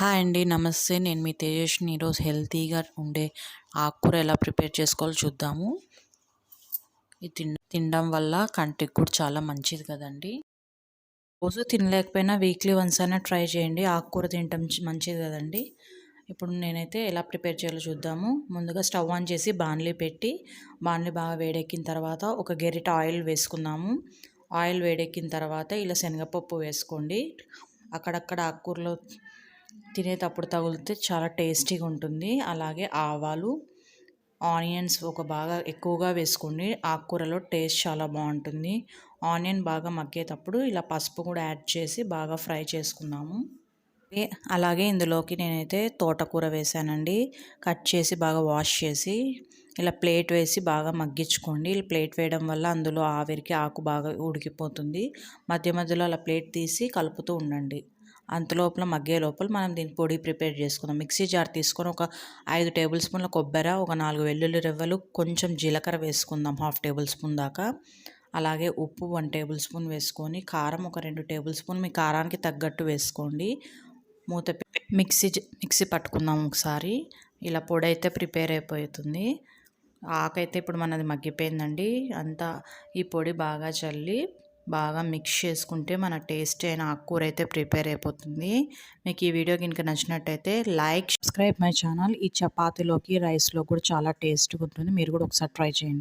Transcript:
Hi అండి. నమస్తే. నేను మీ తేజస్ని ఈరోజు హెల్తీగా ఉండే ఆకుకూర ఎలా ప్రిపేర్ చేసుకోవాలో చూద్దాము. ఇది తిన తినడం వల్ల కంటికి కూడా చాలా మంచిది కదండి. రోజు తినలేకపోయినా వీక్లీ వన్స్ అయినా ట్రై చేయండి. ఆకుకూర తినటం మంచిది కదండి. ఇప్పుడు నేనైతే ఎలా ప్రిపేర్ చేయాలో చూద్దాము. ముందుగా స్టవ్ ఆన్ చేసి బాణలి పెట్టి బాణలి బాగా వేడెక్కిన తర్వాత ఒక గెరిట ఆయిల్ వేసుకుందాము. ఆయిల్ వేడెక్కిన తర్వాత ఇలా శనగపప్పు వేసుకోండి. అక్కడక్కడ ఆకుకూరలో తినేటప్పుడు తగిలితే చాలా టేస్టీగా ఉంటుంది. అలాగే ఆవాలు ఆనియన్స్ ఒక బాగా ఎక్కువగా వేసుకోండి. ఆకుకూరలో టేస్ట్ చాలా బాగుంటుంది. ఆనియన్ బాగా మగ్గేటప్పుడు ఇలా పసుపు కూడా యాడ్ చేసి బాగా ఫ్రై చేసుకున్నాము అలాగే ఇందులోకి నేనైతే తోటకూర వేసానండి. కట్ చేసి బాగా వాష్ చేసి ఇలా ప్లేట్ వేసి బాగా మగ్గించుకోండి. ఇలా ప్లేట్ వేయడం వల్ల అందులో ఆవిరికి ఆకు బాగా ఉడికిపోతుంది. మధ్య మధ్యలో అలా ప్లేట్ తీసి కలుపుతూ ఉండండి. అంతలోపల మగ్గే లోపల మనం దీని పొడి ప్రిపేర్ చేసుకుందాం. మిక్సీ జార్ తీసుకొని ఒక ఐదు టేబుల్ స్పూన్ల కొబ్బరి ఒక నాలుగు వెల్లుల్లి రెవ్వలు కొంచెం జీలకర్ర వేసుకుందాం హాఫ్ టేబుల్ స్పూన్ దాకా. అలాగే ఉప్పు వన్ టేబుల్ స్పూన్ వేసుకొని కారం ఒక రెండు టేబుల్ స్పూన్ మీ కారానికి తగ్గట్టు వేసుకోండి. మూత మిక్సీ మిక్సీ పట్టుకుందాం ఒకసారి. ఇలా పొడి అయితే ప్రిపేర్ అయిపోతుంది. ఆకైతే ఇప్పుడు మనది మగ్గిపోయిందండి. అంతా ఈ పొడి బాగా చల్లి బాగా మిక్స్ చేసుకుంటే మన టేస్ట్ అయిన ఆకుకూర అయితే ప్రిపేర్ అయిపోతుంది. మీకు ఈ వీడియో కనుక నచ్చినట్టయితే లైక్ సబ్స్క్రైబ్ మై ఛానల్. ఈ చపాతీలోకి రైస్లో కూడా చాలా టేస్ట్గా ఉంటుంది. మీరు కూడా ఒకసారి ట్రై చేయండి.